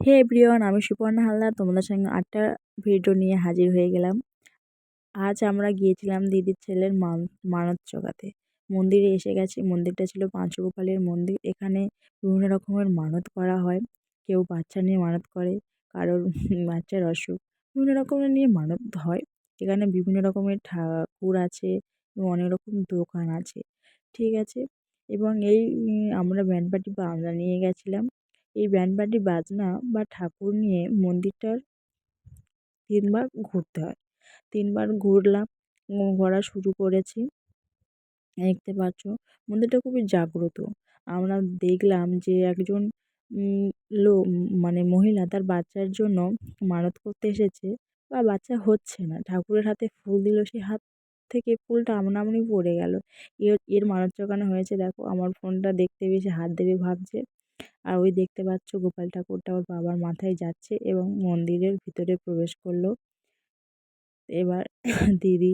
হে everyone, আমি সুপর্ণা হালদার। তোমাদের সঙ্গে আটটা ভিডিও নিয়ে হাজির হয়ে গেলাম। আজ আমরা গিয়েছিলাম দিদির ছেলের মান, মানত জোগাতে মন্দিরে এসে গেছি। মন্দিরটা ছিল পাঁচগোপালের মন্দির। এখানে বিভিন্ন রকমের মানত করা হয়। কেউ বাচ্চা নিয়ে মানত করে, কারোর বাচ্চার অসুখ। বিভিন্ন রকমের নিয়ে মানত হয়। এখানে বিভিন্ন রকমের ঠাকুর আছে এবং অনেক রকম দোকান আছে। ঠিক আছে? এবং এই, আমরা ব্যান্ড পার্টি বা আমরা নিয়ে গেছিলাম। এই ব্যান্ড বাজনা বা ঠাকুর নিয়ে মন্দিরটার তিনবার ঘুরতে হয়। তিনবার ঘুরলাম, ঘোরা শুরু করেছি। দেখতে পাচ্ছ, মন্দিরটা খুবই জাগ্রত। আমরা দেখলাম যে একজন লোক মানে মহিলা তার বাচ্চার জন্য মানত করতে এসেছে বা বাচ্চা হচ্ছে না। ঠাকুরের হাতে ফুল দিল, সে হাত থেকে ফুলটা আপনা-আপনি পড়ে গেল। এর এর মানত জোগানো হয়েছে। দেখো, আমার ফোনটা দেখতে পেয়ে হাত দেবে ভাবছে। আর ওই দেখতে পাচ্ছ গোপাল ঠাকুরটা ওর বাবার মাথায় যাচ্ছে এবং মন্দিরের ভিতরে প্রবেশ করল। এবার দিদি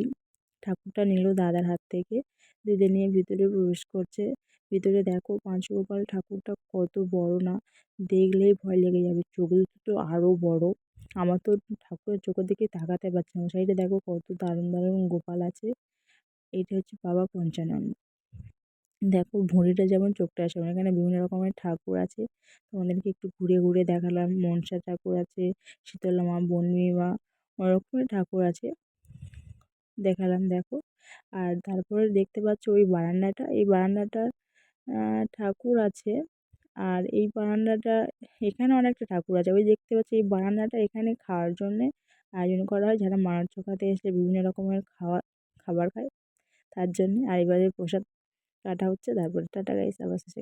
ঠাকুরটা নিল দাদার হাত থেকে। দিদি নিয়ে ভিতরে প্রবেশ করছে। ভিতরে দেখো পাঁচগোপাল ঠাকুরটা কত বড় না, দেখলেই ভয় লেগে যাবে। চোখ দুটো আরও বড়। আমার তো ঠাকুরের চোখের দিকে তাকাতে পারছি না। সাইডে দেখো কত দারুণ দারুণ গোপাল আছে। এটা হচ্ছে বাবা পঞ্চানন। দেখো ভুঁড়িটা যেমন চোখটা আসে এখানে বিভিন্ন রকমের ঠাকুর আছে। তোমাদেরকে একটু ঘুরে ঘুরে দেখালাম। মনসা ঠাকুর আছে, শীতলা মা বনবিবি মা রকমের ঠাকুর আছে। দেখালাম, দেখো। আর তারপরে দেখতে পাচ্ছ ওই বারান্দাটা। এই বারান্দাটা ঠাকুর আছে। আর এই বারান্দাটা, এখানে অনেকটা ঠাকুর আছে। ওই দেখতে পাচ্ছি, এই বারান্দাটা এখানে খাওয়ার জন্যে আয়োজন করা হয়। যারা মানত চোখাতে এসে বিভিন্ন রকমের খাওয়া, খাবার খায়, তার জন্যে। আর এবারে প্রসাদ কাটা হচ্ছে তারপরে টাটা গাইস আবার শেষে